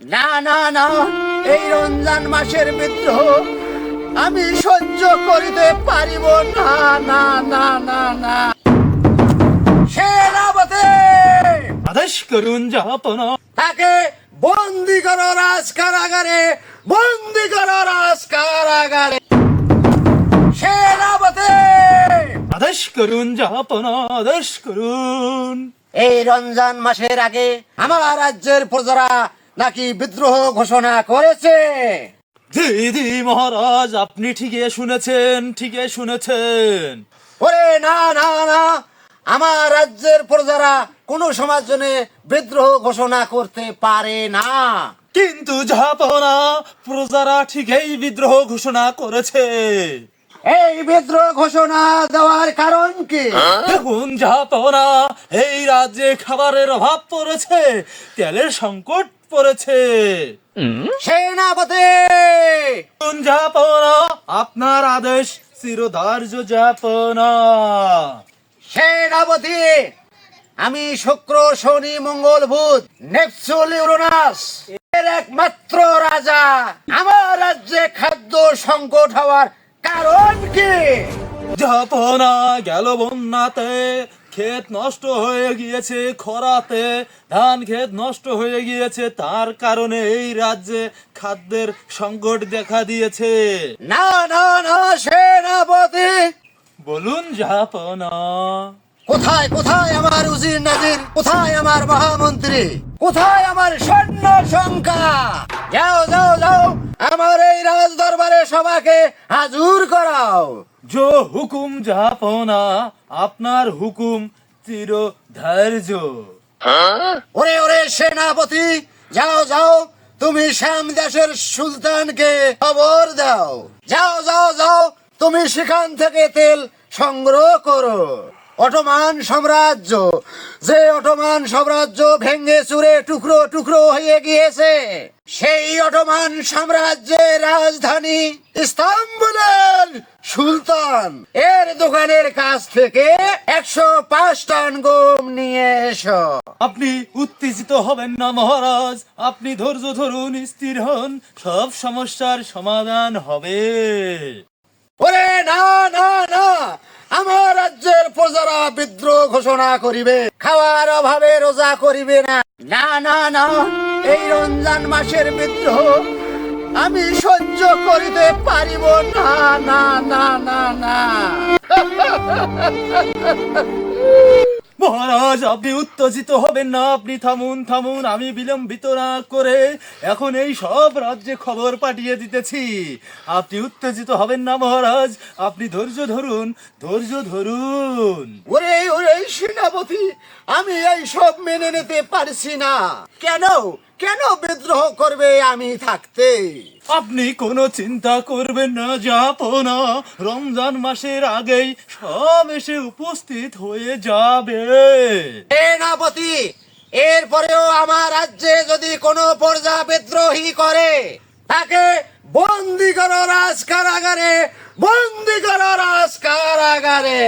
না না না এই রমজান মাসের বিদ্রোহ আমি সহ্য করিতে পারিব না না না না না। সেনাপতি! আদেশ করুন তাকে বন্দি করো রাজ কারাগারে বন্দি করো রাজ কারাগারে। সেনাপতি! আদেশ করুন আদেশ করুন। এই রমজান মাসের আগে আমার রাজ্যের প্রজারা নাকি বিদ্রোহ ঘোষণা করেছে? দিদি মহারাজ আপনি ঠিকই শুনেছেন ঠিকই শুনেছেন। ওরে না না না আমার রাজ্যের প্রজারা কোনো সমাজ জন্য বিদ্রোহ ঘোষণা করতে পারে না। কিন্তু জাহাপনা প্রজারা ঠিকই বিদ্রোহ ঘোষণা করেছে এই বিদ্রোহ ঘোষণা দেওয়ার কারণ কি? দেখুন জাহাপনা এই রাজ্যে খাবারের অভাব পড়েছে তেলের সংকট পড়েছে। সেনাপতি! আপনার আদেশ চিরধার্য জাহাপনা সেনাপতি! আমি শুক্র শনি মঙ্গল বুধ নেপচুল ইউরোনাস। এর একমাত্র রাজা। আমার রাজ্যে খাদ্য সংকট হওয়ার কারণ কি? জাহাপনা গেল বন্যাতে ক্ষেত নষ্ট হয়ে গিয়েছে খরাতে। ধান ক্ষেত নষ্ট হয়ে গিয়েছে তার কারণে এই রাজ্যে খাদ্যের সংকট দেখা দিয়েছে। না না না সেনাপতি! বলুন জাহাপনা কোথায় কোথায় আমার উজির নাজির? কোথায় আমার মহামন্ত্রী? কোথায় আমার সৈন্য সংখ্যা যাও যাও যাও আমার এই রাজ দরবারে সবাকে হাজুর করাও। জো হুকুম জাহাপনা আপনার হুকুম চির ধৈর্য ওরে ওরে সেনাপতি যাও যাও তুমি শ্যাম দেশের সুলতানকে খবর দাও। যাও যাও যাও তুমি সেখান থেকে তেল সংগ্রহ করো। অটোমান সাম্রাজ্য। যে অটোমান সাম্রাজ্য ভেঙে চুরে টুকরো টুকরো হয়ে গিয়েছে সেই অটোমান সাম্রাজ্যের রাজধানী ইস্তাম্বুলের সুলতান। এর দোকানের কাছ থেকে একশো পাঁচ টন গম নিয়ে এসো। আপনি উত্তেজিত হবেন না মহারাজ। আপনি ধৈর্য ধরুন স্থির হন সব সমস্যার সমাধান হবে। ওরে না না না আমার রাজ্যের প্রজারা বিদ্রোহ ঘোষণা করিবে, খাওয়ার অভাবে রোজা করিবে না। না না না, এই রমজান মাসের বিদ্রোহ আমি সহ্য করিতে পারিব না না না না না। মহারাজ আপনি উত্তেজিত হবেন না আপনি থামুন থামুন আমি বিলম্বিত না করে এখন এই সব রাজ্যে খবর পাঠিয়ে দিতেছি। আপনি উত্তেজিত হবেন না মহারাজ আপনি ধৈর্য ধরুন ধৈর্য ধরুন। ওরে ওরে সেনাপতি আমি এই সব মেনে নিতে পারছি না। কেন? কেন বিদ্রোহ করবে আমি থাকতে? আপনি কোনো চিন্তা করবেন না যাপনা। রমজান মাসের আগেই সব এসে উপস্থিত হয়ে যাবে। সেনাপতি এরপরেও আমার রাজ্যে যদি কোনো প্রজা বিদ্রোহী করে তাকে বন্দি করো রাজ কারাগারে বন্দি করো রাজ কারাগারে